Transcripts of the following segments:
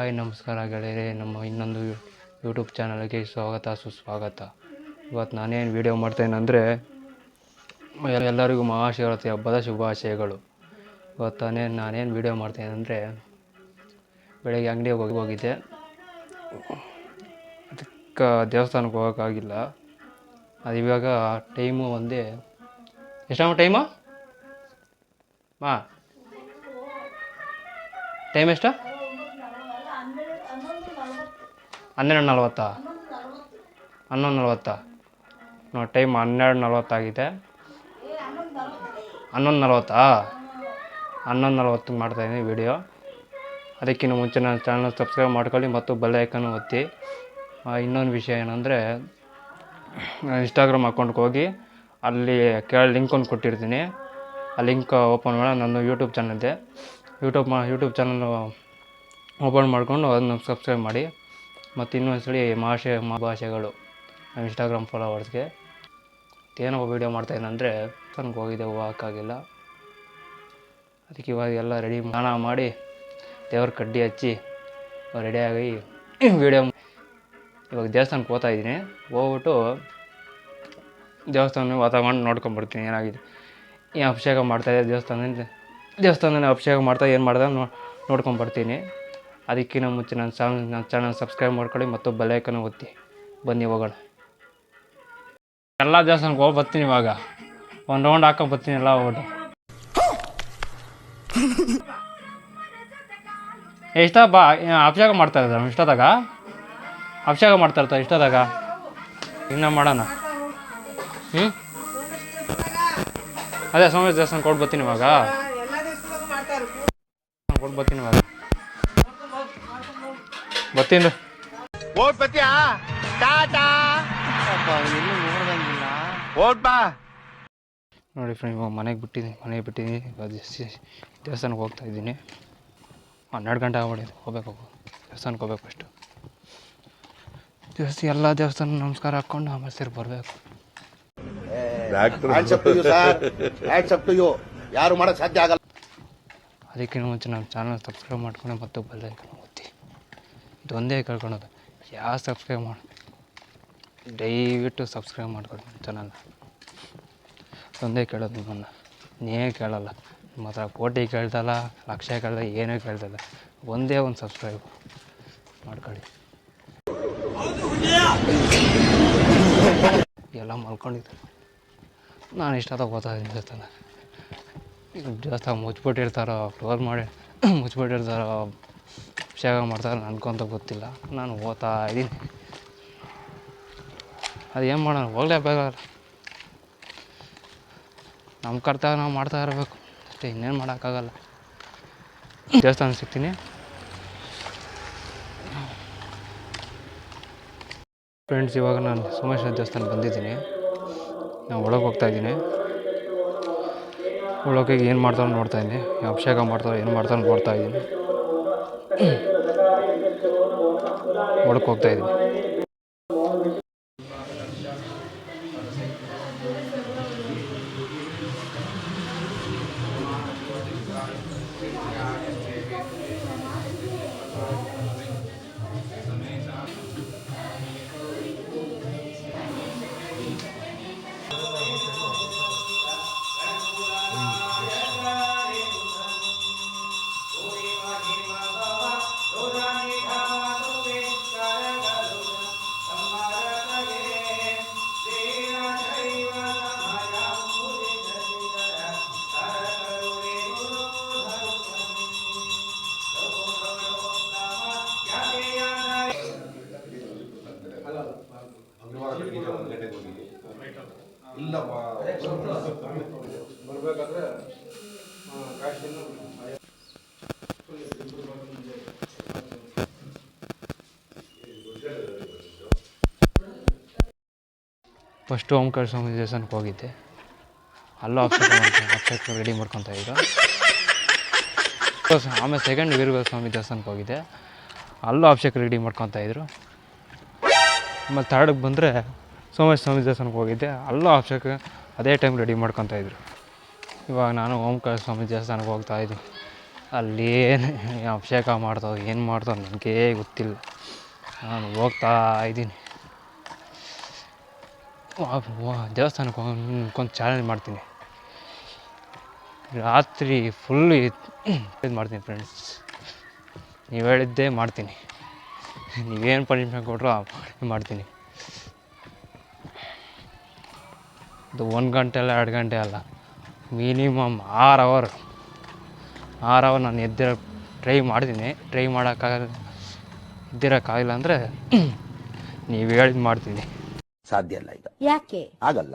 Hi, ನಮಸ್ಕಾರ ಗೆಳೆಯರೆ. ನಮ್ಮ ಇನ್ನೊಂದು ಯೂಟ್ಯೂಬ್ ಚಾನಲ್ಗೆ ಸ್ವಾಗತ, ಸುಸ್ವಾಗತ. ಇವತ್ತು ನಾನೇನು ವೀಡಿಯೋ ಮಾಡ್ತೇನೆಂದರೆ ಎಲ್ಲರಿಗೂ ಮಹಾಶಿವರಾತ್ರಿ ಹಬ್ಬದ ಶುಭಾಶಯಗಳು. ಇವತ್ತು ನಾನೇನು ನಾನೇನು ವೀಡಿಯೋ ಮಾಡ್ತೇನೆಂದರೆ ಬೆಳಗ್ಗೆ ಅಂಗಡಿಗೆ ಹೋಗಿ ಹೋಗಿದ್ದೆ. ಅದಕ್ಕೆ ದೇವಸ್ಥಾನಕ್ಕೆ ಹೋಗೋಕ್ಕಾಗಿಲ್ಲ. ಅದು ಇವಾಗ ಟೈಮು ಒಂದೇ. ಎಷ್ಟಮ್ಮ ಟೈಮು ಮಾ ಟೈಮ್ ಎಷ್ಟು? ಹನ್ನೆರಡು ನಲ್ವತ್ತಾ? ಹನ್ನೊಂದು ನಲ್ವತ್ತಾ? ನೋಡಿ ಟೈಮ್ ಹನ್ನೆರಡು ನಲ್ವತ್ತಾಗಿದೆ. ಹನ್ನೊಂದು ನಲ್ವತ್ತಾ? ಹನ್ನೊಂದು ನಲ್ವತ್ತು ಮಾಡ್ತಾಯಿದ್ದೀನಿ ವಿಡಿಯೋ. ಅದಕ್ಕಿಂತ ಮುಂಚೆ ನನ್ನ ಚಾನಲ್ ಸಬ್ಸ್ಕ್ರೈಬ್ ಮಾಡ್ಕೊಳ್ಳಿ ಮತ್ತು ಬೆಲ್ ಐಕನ್ ಒತ್ತಿ. ಇನ್ನೊಂದು ವಿಷಯ ಏನಂದರೆ ಇನ್ಸ್ಟಾಗ್ರಾಮ್ ಅಕೌಂಟ್ಗೆ ಹೋಗಿ ಅಲ್ಲಿ ಕೆಳಗೆ ಲಿಂಕ್ ಒಂದು ಕೊಟ್ಟಿರ್ತೀನಿ. ಆ ಲಿಂಕ್ ಓಪನ್ ಮಾಡಿ ನನ್ನ ಯೂಟ್ಯೂಬ್ ಚಾನಲ್ ಇದೆ. ಯೂಟ್ಯೂಬ್ ಮಾ ಯೂಟ್ಯೂಬ್ ಚಾನಲ್ ಓಪನ್ ಮಾಡಿಕೊಂಡು ಅದನ್ನು ಸಬ್ಸ್ಕ್ರೈಬ್ ಮಾಡಿ. ಮತ್ತು ಇನ್ನೊಂದು ಸಲ ಭಾಷೆ ಭಾಷೆಗಳು ನಮ್ಮ ಇನ್ಸ್ಟಾಗ್ರಾಮ್ ಫಾಲೋವರ್ಸ್ಗೆ. ಏನೋ ವೀಡಿಯೋ ಮಾಡ್ತಾಯಿದ್ದಂದರೆ ತನಗೆ ಹೋಗಿದ್ದೆ ಹೋಗೋಕ್ಕಾಗಿಲ್ಲ ಅದಕ್ಕೆ ಇವಾಗ ಎಲ್ಲ ರೆಡಿ ಸ್ನಾನ ಮಾಡಿ ದೇವ್ರ ಕಡ್ಡಿ ಹಚ್ಚಿ ರೆಡಿಯಾಗಿ ವೀಡಿಯೋ ಇವಾಗ ದೇವಸ್ಥಾನಕ್ಕೆ ಹೋಗ್ತಾ ಇದ್ದೀನಿ. ಹೋಗ್ಬಿಟ್ಟು ದೇವಸ್ಥಾನ ವಾತಾವರಣ ನೋಡ್ಕೊಂಬರ್ತೀನಿ ಏನಾಗಿದೆ. ಏನು ಅಭಿಷೇಕ ಮಾಡ್ತಾಯಿದ್ದೆ ದೇವಸ್ಥಾನದಿಂದ? ದೇವಸ್ಥಾನದಲ್ಲಿ ಅಭಿಷೇಕ ಮಾಡ್ತಾ ಏನು ಮಾಡ್ದೆ ನೋ ನೋಡ್ಕೊಂಬರ್ತೀನಿ ಅದಕ್ಕಿಂತ ಮುಂಚೆ ನನ್ನ ಚಾನಲ್ ನನ್ನ ಚಾನಲ್ ಸಬ್ಸ್ಕ್ರೈಬ್ ಮಾಡ್ಕೊಳ್ಳಿ ಮತ್ತು ಬೆಲ್ಲೈಕನ್ ಒತ್ತಿ. ಬನ್ನಿ ಹೋಗೋಣ. ಎಲ್ಲ ದೇವಸ್ಥಾನಕ್ಕೆ ಹೋಗಿ ಬರ್ತೀನಿ ಇವಾಗ. ಒಂದು ರೌಂಡ್ ಹಾಕೊಂಡು ಬರ್ತೀನಿ ಎಲ್ಲ ಹೋಗ್ಬಿಟ್ಟು. ಎಷ್ಟ ಬಾ ಅಭಿಷೇಕ ಮಾಡ್ತಾ ಇದ್ದಾರೆ? ಇಷ್ಟದಾಗ? ಅಭಿಷೇಕ ಮಾಡ್ತಾ ಇರ್ತಾರೆ? ಇಷ್ಟದಾಗ? ಇನ್ನ ಮಾಡೋಣ. ಹ್ಞೂ ಅದೇ ಸೋಮೇಶ್ ದೇವಸ್ಥಾನ ಕೊಟ್ಟು ಬರ್ತೀನಿ ಇವಾಗ. ಕೊಟ್ಟು ಬರ್ತೀನಿ ಇವಾಗ. ಬರ್ತೀನಿ ಓಟ್ ಬತ್ತಿಯಾ ಟಾಟಾ? ಎಲ್ಲೂ ನೋಡ್ದಂಗಿಲ್ಲ. ಓಟ್ ಬಾ. ನೋಡಿ ಫ್ರೆಂಡ್ ಇವಾಗ ಮನೆಗೆ ಬಿಟ್ಟಿದ್ದೀನಿ ಮನೆಗೆ ಬಿಟ್ಟಿದ್ದೀನಿ ಇವಾಗ ದೇವಸ್ಥಾನಕ್ಕೆ ಹೋಗ್ತಾ ಇದ್ದೀನಿ. ಹನ್ನೆರಡು ಗಂಟೆ ಆಗ್ಬಿಟ್ಟಿದೆ ಹೋಗ್ಬೇಕು ದೇವಸ್ಥಾನಕ್ಕೆ ಹೋಗ್ಬೇಕು ಫಸ್ಟು ದೇವಸ್ಥಾನ ಎಲ್ಲ ದೇವಸ್ಥಾನ ನಮಸ್ಕಾರ ಹಾಕ್ಕೊಂಡು ಆಮೇಲೆ ಸೇರಿ ಬರಬೇಕು. ಯಾರು ಮಾಡೋಕ್ಕೆ ಸಾಧ್ಯ ಆಗಲ್ಲ. ಅದಕ್ಕಿಂತ ಮುಂಚೆ ನಮ್ಮ ಚಾನಲ್ ಸಬ್ಸ್ಕ್ರೈಬ್ ಮಾಡ್ಕೊಂಡು ಮತ್ತೆ ಒತ್ತಿ ಇದೊಂದೇ ಕೇಳ್ಕೊಳೋದು. ಯಾವ ಸಬ್ಸ್ಕ್ರೈಬ್ ಮಾಡಿ, ದಯವಿಟ್ಟು ಸಬ್ಸ್ಕ್ರೈಬ್ ಮಾಡ್ಕೊಳ್ಳಿ ನನ್ನ ಚಾನಲ್ನ ಒಂದೇ ಕೇಳೋದು ನಿಮ್ಮನ್ನು. ನೀ ಕೇಳಲ್ಲ. ನಿಮ್ಮ ಹತ್ರ ಕೋಟಿ ಕೇಳ್ದಲ್ಲ, ಲಕ್ಷ ಕೇಳ್ದ ಏನೂ ಕೇಳ್ದಲ್ಲ. ಒಂದೇ ಒಂದು ಸಬ್ಸ್ಕ್ರೈಬ್ ಮಾಡ್ಕೊಳ್ಳಿ. ಎಲ್ಲ ಮಲ್ಕೊಂಡಿದ್ದೆ. ನಾನು ಇಷ್ಟದ ಓದ್ತಾ ದೇವಸ್ಥಾನ ಈಗ ದೇವಸ್ಥಾನ ಮುಚ್ಚಿಬಿಟ್ಟಿರ್ತಾರೋ ಕ್ಲೋಸ್ ಮಾಡಿ ಮುಚ್ಚಿಬಿಟ್ಟಿರ್ತಾರೋ ಅಭಿಷೇಕ ಮಾಡ್ತಾರೆ ಅನ್ಕೊಂತ ಗೊತ್ತಿಲ್ಲ. ನಾನು ಓದ್ತಾ ಇದ್ದೀನಿ. ಅದು ಏನು ಮಾಡೋಣ ಹೋಗ್ಲೇಬೇಕಾಗಲ್ಲ ನಮ್ಮ ಕರ್ತವ್ಯ ನಾವು ಮಾಡ್ತಾ ಇರಬೇಕು. ಅಷ್ಟೇ, ಇನ್ನೇನು ಮಾಡೋಕ್ಕಾಗಲ್ಲ. ದೇವಸ್ಥಾನ ಸಿಗ್ತೀನಿ. ಫ್ರೆಂಡ್ಸ್ ಇವಾಗ ನಾನು ಸೋಮೇಶ್ವರ ದೇವಸ್ಥಾನ ಬಂದಿದ್ದೀನಿ. ನಾನು ಒಳಗೆ ಹೋಗ್ತಾ ಇದ್ದೀನಿ. ಒಳಗೆ ಏನು ಮಾಡ್ತಾರೋ ನೋಡ್ತಾ ಇದ್ದೀನಿ. ಅಭಿಷೇಕ ಮಾಡ್ತಾರೋ, ಏನು ಮಾಡ್ತಾರೋ ನೋಡ್ತಾ ಇದ್ದೀನಿ ಒಳಗೆ ಫಸ್ಟು ಓಂಕಾರ ಸ್ವಾಮಿ ದೇವಸ್ಥಾನಕ್ಕೆ ಹೋಗಿದ್ದೆ. ಅಲ್ಲೂ ಅಭಿಷೇಕ ಅಭಿಷೇಕ ರೆಡಿ ಮಾಡ್ಕೊತಾ ಇದ್ರು ಆಮೇಲೆ ಸೆಕೆಂಡ್ ವೀರಭದ್ರ ಸ್ವಾಮಿ ದೇವಸ್ಥಾನಕ್ಕೆ ಹೋಗಿದ್ದೆ. ಅಲ್ಲೂ ಅಭಿಷೇಕ ರೆಡಿ ಮಾಡ್ಕೊತಾ ಇದ್ದರು ಆಮೇಲೆ ಥರ್ಡ್ಗೆ ಬಂದರೆ ಸೋಮೇಶ್ ಸ್ವಾಮಿ ದೇವಸ್ಥಾನಕ್ಕೆ ಹೋಗಿದ್ದೆ. ಅಲ್ಲೂ ಅಭಿಷೇಕ ಅದೇ ಟೈಮ್ ರೆಡಿ ಮಾಡ್ಕೊತಾ ಇದ್ದರು ಇವಾಗ ನಾನು ಓಂಕಾರ ಸ್ವಾಮಿ ದೇವಸ್ಥಾನಕ್ಕೆ ಹೋಗ್ತಾ ಅಲ್ಲಿ ಏನು ಅಭಿಷೇಕ ಮಾಡ್ತಾವೆ ಏನು ಮಾಡ್ತಾವೆ ನನಗೇ ಗೊತ್ತಿಲ್ಲ. ನಾನು ಹೋಗ್ತಾ ಇದ್ದೀನಿ. ದೇವಸ್ಥಾನಕ್ಕೆ ಒಂದು ಚಾಲೆಂಜ್ ಮಾಡ್ತೀನಿ. ರಾತ್ರಿ ಫುಲ್ಲು ಇದು ಮಾಡ್ತೀನಿ ಫ್ರೆಂಡ್ಸ್ ನೀವು ಹೇಳಿದ್ದೇ ಮಾಡ್ತೀನಿ. ನೀವೇನು ಪನಿಷ್ಮೆಂಟ್ ಕೊಟ್ಟರು ಮಾಡ್ತೀನಿ. ಇದು ಒಂದು ಗಂಟೆ ಅಲ್ಲ, ಎರಡು ಗಂಟೆ ಅಲ್ಲ. ಮಿನಿಮಮ್ ಆರು ಅವರ್ ಆರು ಅವರ್ ನಾನು ಎದ್ದಿರೋ ಟ್ರೈ ಮಾಡ್ತೀನಿ. ಟ್ರೈ ಮಾಡೋಕ್ಕಾಗಲ್ಲ ಎದ್ದಿರೋಕ್ಕಾಗಿಲ್ಲ ಅಂದರೆ, ನೀವು ಹೇಳಿದ್ದು ಮಾಡ್ತೀನಿ. ಸಾಧ್ಯ ಇಲ್ಲ ಈಗ. ಯಾಕೆ? ಆಗಲ್ಲ.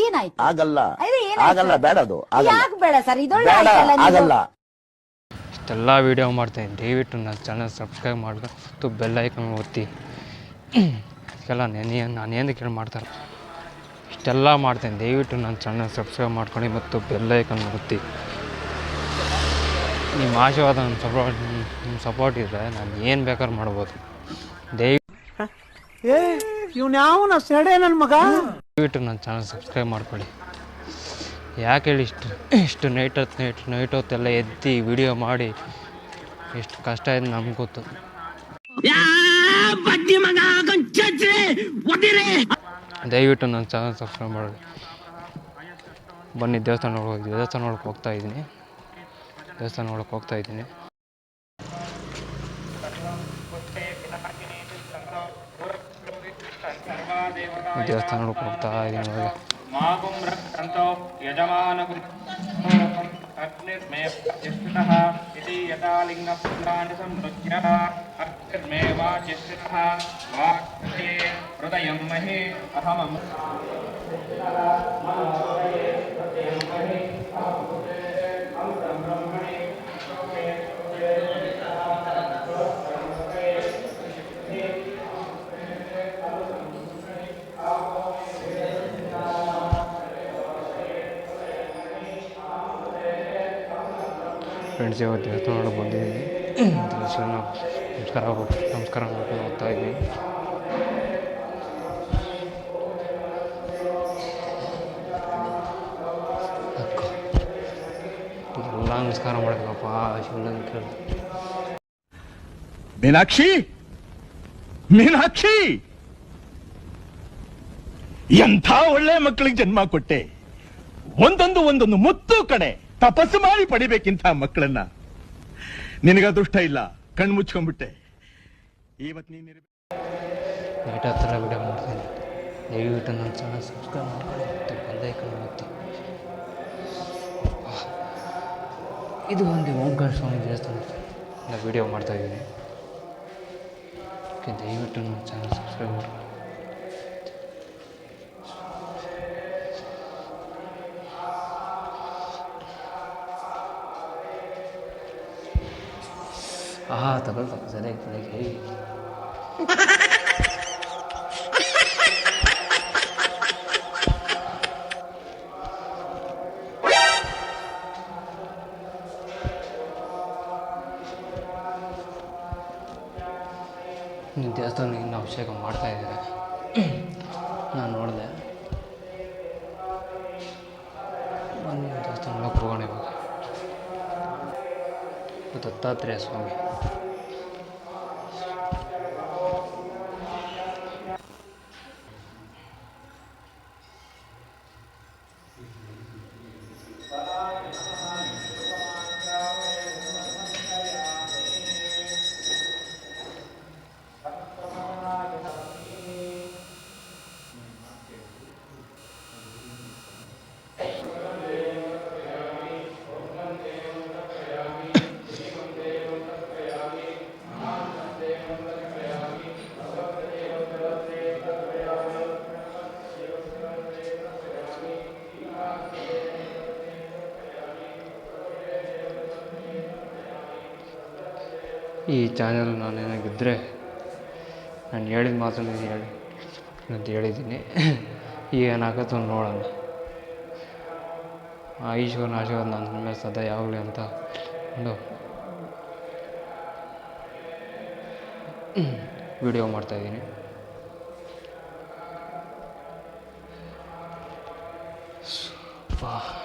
ಏನಾಯ್ತು? ಆಗಲ್ಲ. ಅದೇ ಏನಾಯ್ತು? ಆಗಲ್ಲ ಬೇಡ ಅದು ಆಗಲ್ಲ. ಯಾಕೆ ಬೇಡ ಸರ್? ಇದೊಳ್ಳೆ ಬೇಡ ಆಯ್ತಲ್ಲ ನೀವು? ಆಗಲ್ಲ. ಇಷ್ಟೆಲ್ಲ ವೀಡಿಯೋ ಮಾಡ್ತೇನೆ ದಯವಿಟ್ಟು ನನ್ನ ಚಾನಲ್ ಸಬ್ಸ್ಕ್ರೈಬ್ ಮಾಡ್ಕೊಂಡು ಮತ್ತು ಬೆಲ್ ಐಕನ್ ಒತ್ತಿ. ಅದಕ್ಕೆಲ್ಲ ನೆನೆ ನಾನು ಏನು ಕೇಳಿ ಮಾಡ್ತಾರೆ? ಇಷ್ಟೆಲ್ಲ ಮಾಡ್ತೇನೆ ದಯವಿಟ್ಟು ನನ್ನ ಚಾನಲ್ ಸಬ್ಸ್ಕ್ರೈಬ್ ಮಾಡ್ಕೊಂಡು ಮತ್ತು ಬೆಲ್ ಐಕನ್ ಒತ್ತಿ. ನಿಮ್ಮ ಆಶೀರ್ವಾದ ನನ್ನ ಸಪೋರ್ಟ್ ನಿಮ್ಮ ಸಪೋರ್ಟ್ ಇದ್ದರೆ ನಾನು ಏನು ಬೇಕಾದ್ರೂ ಮಾಡ್ಬೋದು. ದಯವಿಟ್ಟು ಏ! ಇವ್ನ್ಯಾವನ ಸೆಡೆ ನನ್ನ ಮಗ. ದಯವಿಟ್ಟು ನನ್ನ ಚಾನಲ್ ಸಬ್ಸ್ಕ್ರೈಬ್ ಮಾಡ್ಕೊಳ್ಳಿ. ಯಾಕೆ ಹೇಳಿ ಇಷ್ಟು ಇಷ್ಟು ನೈಟ್ ಹೊತ್ತು ನೈಟ್ ನೈಟ್ ಹೊತ್ತೆಲ್ಲ ಎದ್ದು ವಿಡಿಯೋ ಮಾಡಿ ಎಷ್ಟು ಕಷ್ಟ ಇದೆ ನಮ್ಗೆ ಗೊತ್ತು. ದಯವಿಟ್ಟು ನನ್ನ ಚಾನಲ್ ಸಬ್ಸ್ಕ್ರೈಬ್ ಮಾಡಿ ಬನ್ನಿ ದೇವಸ್ಥಾನ ನೋಡೋಕೆ ದೇವಸ್ಥಾನ ನೋಡೋಕೆ ಹೋಗ್ತಾ ಇದ್ದೀನಿ. ದೇವಸ್ಥಾನ ನೋಡೋಕೆ ಹೋಗ್ತಾ ಇದ್ದೀನಿ. ದೇವಸ್ಥಾನ ನೋಡೋಕೆ ಹೋಗ್ತಾ ಇದ್ದೀನಿ ಇವಾಗ ಮಾಗುಂ ರಕ್ಷಂತೋ ಯಜಮಾನಗುಂ ಅಗ್ನಿರ್ಮೇ ಪ್ರತಿಷ್ಠಿತಃ ಇತಿ ಯಥಾ ಲಿಂಗಪುತ್ರಾಣಿ ಸಂವೃಜ್ಯ ಅಗ್ನಿರ್ಮೇ ವಾಚಿಷ್ಠಿತಃ ವಾಕ್ಯತೆ ಹೃದಯಂ ಮಹಿ ಅಹಮಂ ಫ್ರೆಂಡ್ಸ್ ಇವತ್ತು ದೇವಸ್ಥಾನ ನೋಡೋಕೆ ಬಂದಿದ್ದೀನಿ ದೇವಸ್ಥಾನ ನಮಸ್ಕಾರ. ನಮಸ್ಕಾರ ಮಾಡ್ಕೊಂಡು ಹೋಗ್ತಾ ಇದ್ವಿ ಎಲ್ಲ ನಮಸ್ಕಾರ ಮಾಡ್ಬೇಕಪ್ಪ ಶಿವಲಿಂಗ ಮೀನಾಕ್ಷಿ! ಮೀನಾಕ್ಷಿ! ಎಂಥ ಒಳ್ಳೆ ಮಕ್ಕಳಿಗೆ ಜನ್ಮ ಕೊಟ್ಟೆ. ಒಂದೊಂದು ಒಂದೊಂದು ಮುತ್ತು ಕಡೆ. ತಪಸ್ಸು ಮಾಡಿ ಪಡಿಬೇಕಿಂತ ಮಕ್ಕಳನ್ನ. ನಿನಗ ಅದೃಷ್ಟ ಇಲ್ಲ ಕಣ್ಣು ಮುಚ್ಕೊಂಡ್ಬಿಟ್ಟೆ. ಇವತ್ತು ನೀನು ನೈಟ್ ಹತ್ತಿರ ವಿಡಿಯೋ ಮಾಡ್ತೀನಿ ದಯವಿಟ್ಟು ನನ್ನ ಚಾನಲ್ ಸಬ್ಸ್ಕ್ರೈಬ್ ಮಾಡ್ಕೊಳ್ಳಿ ಮತ್ತು ಬೆಲ್ಲೈಕನ್ ಒತ್ತಿ. ಇದು ಒಂದು ಓಂಕಾರ ಸ್ವಾಮಿ ದೇವಸ್ಥಾನ ವಿಡಿಯೋ ಮಾಡ್ತಾಯಿದ್ದೀನಿ ಓಕೆ, ದಯವಿಟ್ಟು ನನ್ನ ಚಾನಲ್ ಸಬ್ಸ್ಕ್ರೈಬ್ ಮಾಡ್ಕೊಳ್ಳಿ. ಆಹಾ ತಗೊಳ್ತ ಸರಿಯಾಗಿ ಸರಿಯಾಗಿ ಹೇಳಿ. ದೇವಸ್ಥಾನ ಇನ್ನೂ ಅಭಿಷೇಕ ಮಾಡ್ತಾ ಇದ್ದಾರೆ? ನಾನು ನೋಡಿದೆ. ಇದು ದತ್ತಾತ್ರೇಯ ಈ ಚಾನಲ್ ನಾನು ಏನಾಗಿದ್ದರೆ ನಾನು ಹೇಳಿದ ಮಾತನ್ನು ಹೇಳಿ ಅಂತ ಹೇಳಿದ್ದೀನಿ. ಏನಾಗುತ್ತೋ ನೋಡೋಣ. ಆ ಈಶ್ವರನ ಆಶೀರ್ವಾದ ನನ್ನ ಮೇಲೆ ಸದಾ ಯಾವಾಗಲೂ ಅಂತ ಒಂದು ವಿಡಿಯೋ ಮಾಡ್ತಾಯಿದ್ದೀನಿ ದಿವ್ಯಾ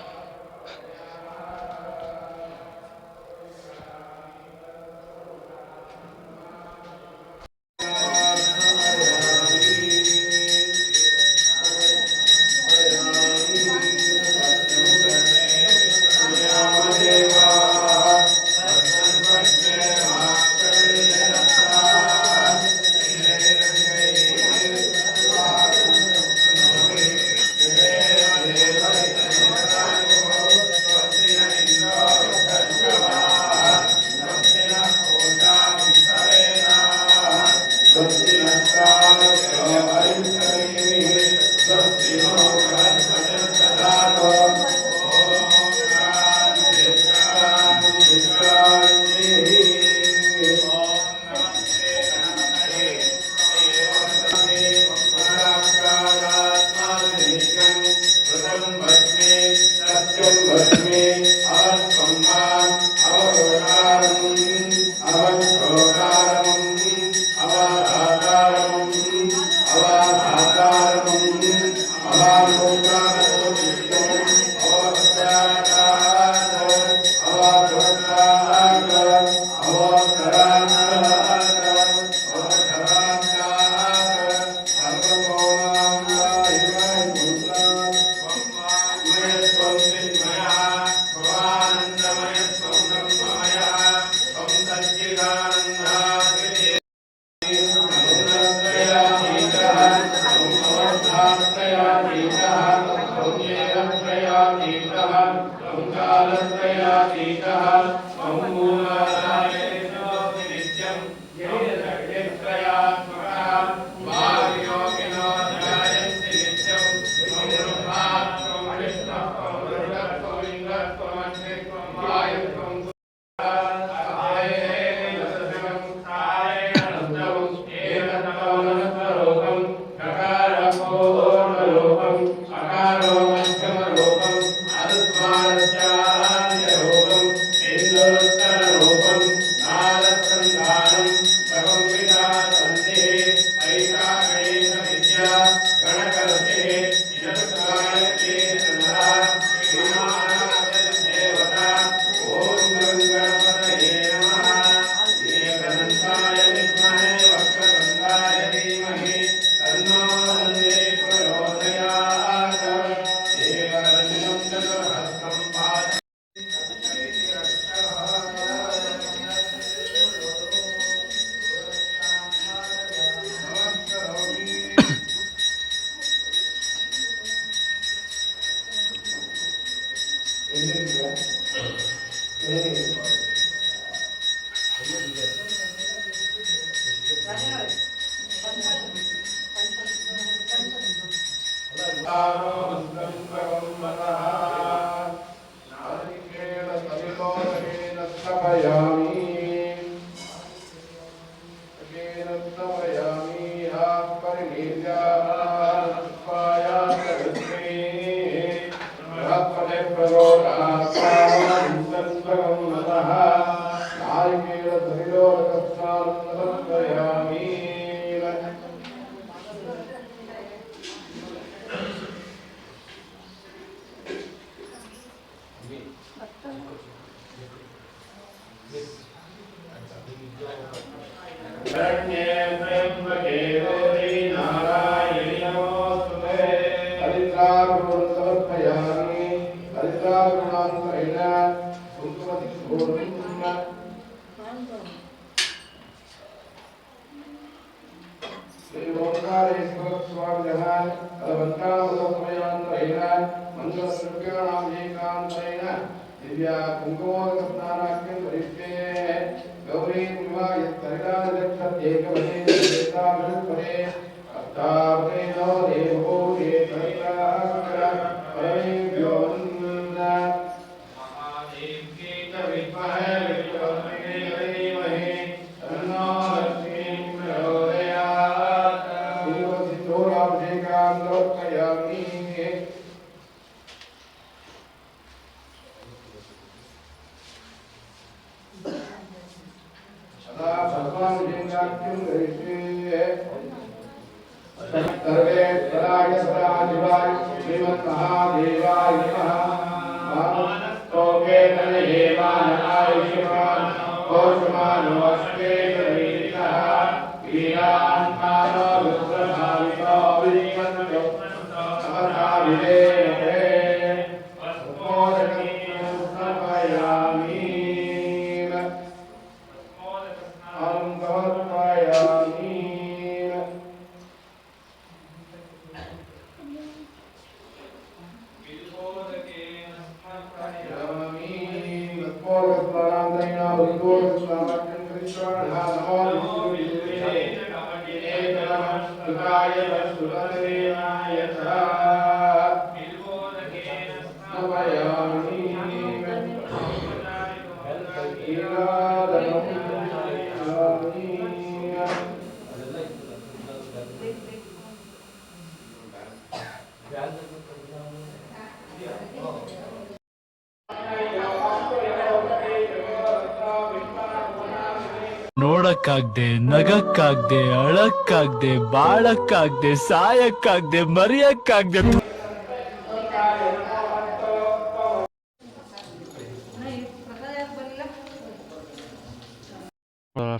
ನೋಡಕ್ಕಾಗ್ದೆ ನಗಕ್ಕಾಗ್ದೆ, ಅಳಕ್ಕಾಗ್ದೆ, ಬಾಳಕ್ಕಾಗ್ದೆ, ಸಾಯಕ್ಕಾಗ್ದೆ, ಮರಿಯಕ್ಕಾಗ್ದೆ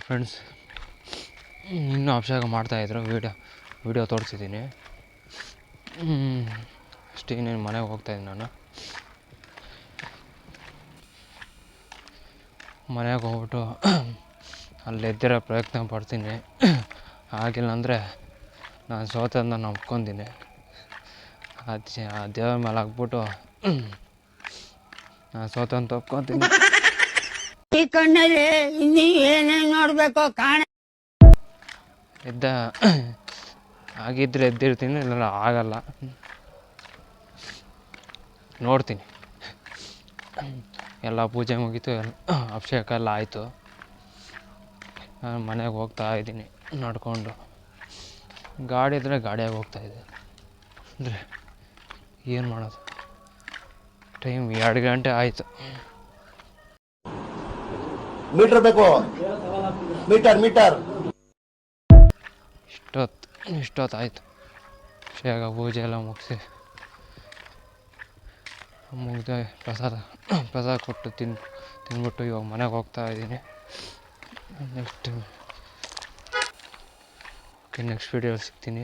ಫ್ರೆಂಡ್ಸ್ ಇನ್ನೂ ಅಭಿಷೇಕ ಮಾಡ್ತಾಯಿದ್ರು ವೀಡಿಯೋ ವೀಡಿಯೋ ತೋರಿಸಿದ್ದೀನಿ. ಅಷ್ಟೇ, ಇನ್ನೇನು ಮನೆಗೆ ಹೋಗ್ತಾಯಿದ್ದೀನಿ ನಾನು. ಮನೆಗೆ ಹೋಗ್ಬಿಟ್ಟು ಅಲ್ಲಿ ಎದ್ದಿರೋ ಪ್ರಯತ್ನ ಪಡ್ತೀನಿ. ಆಗಿಲ್ಲ ಅಂದರೆ ನಾನು ಸೋತಂದು ನಾನು ಒಪ್ಕೊಂತೀನಿ ಆ ಜ- ಆ ದೇವ್ರ ಮೇಲೆ ಹಾಕ್ಬಿಟ್ಟು ನಾನು ಸೋತಂತ ಒಪ್ಕೊತೀನಿ. ಈ ಕಣ್ಣಲ್ಲಿ ಇನ್ನೂ ಏನೇನು ನೋಡಬೇಕು ಕಾಣ ಎದ್ದ ಆಗಿದ್ರೆ ಎದ್ದಿರ್ತೀನಿ ಇಲ್ಲ ಆಗಲ್ಲ. ನೋಡ್ತೀನಿ. ಎಲ್ಲ ಪೂಜೆ ಮುಗೀತು ಎಲ್ಲ ಅಭಿಷೇಕ ಎಲ್ಲ ಆಯಿತು. ನಾನು ಮನೆಗೆ ಹೋಗ್ತಾ ಇದ್ದೀನಿ ನಡ್ಕೊಂಡು. ಗಾಡಿ ಇದ್ದರೆ ಗಾಡಿಯಾಗಿ ಹೋಗ್ತಾಯಿದ್ದೆ ಅಂದರೆ ಏನು ಮಾಡೋದು? ಟೈಮ್ ಎರಡು ಗಂಟೆ ಆಯಿತು. ಮೀಟರ್ ಬೇಕು. Meter meter. ಇಷ್ಟೊತ್ತು ಇಷ್ಟೊತ್ತು ಆಯಿತು. ಶೇಗ ಪೂಜೆ ಎಲ್ಲ ಮುಗಿಸಿ. ಮುಗ್ದೆ ಪ್ರಸಾದ ಪ್ರಸಾದ ಕೊಟ್ಟು ತಿನ್ ತಿಂದ್ಬಿಟ್ಟು ಇವಾಗ ಮನೆಗೆ ಹೋಗ್ತಾ ಇದ್ದೀನಿ. ನೆಕ್ಸ್ಟ್ ಓಕೆ ನೆಕ್ಸ್ಟ್ ವೀಡಿಯೋ ಸಿಗ್ತೀನಿ.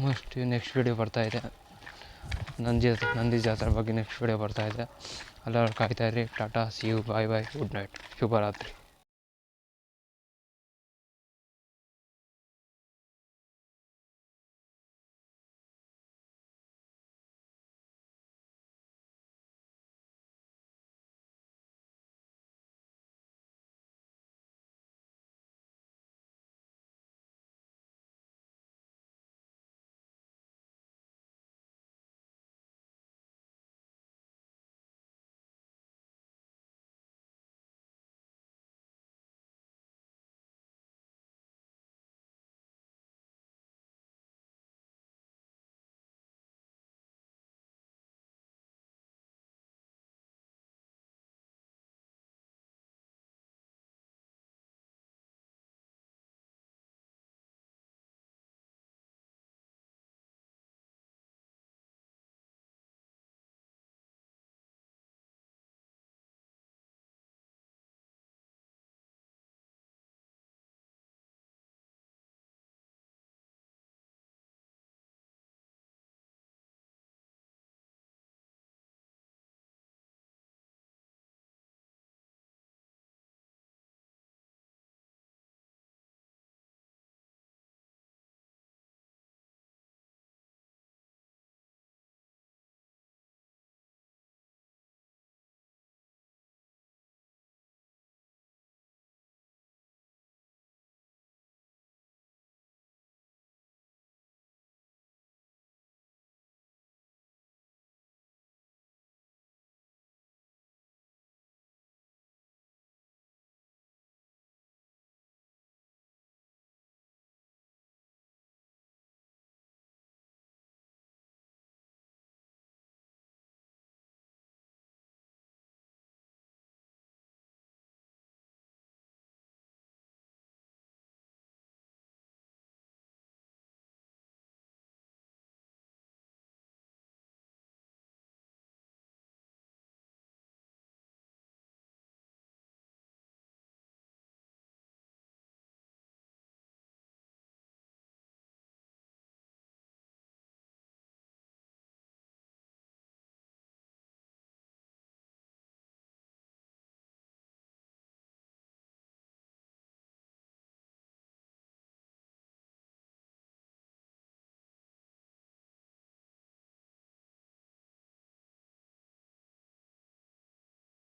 ಮೋಸ್ಟ್ ನೆಕ್ಸ್ಟ್ ವೀಡಿಯೋ ಬರ್ತಾಯಿದೆ ನಂದಿ ನಂದಿ ಜಾತ್ರೆ ಬಗ್ಗೆ ನೆಕ್ಸ್ಟ್ ವೀಡಿಯೋ ಬರ್ತಾಯಿದೆ ಎಲ್ಲರೂ ಕಾಯ್ತಾಯಿರಿ Tata see you bye bye good night ಶುಭರಾತ್ರಿ.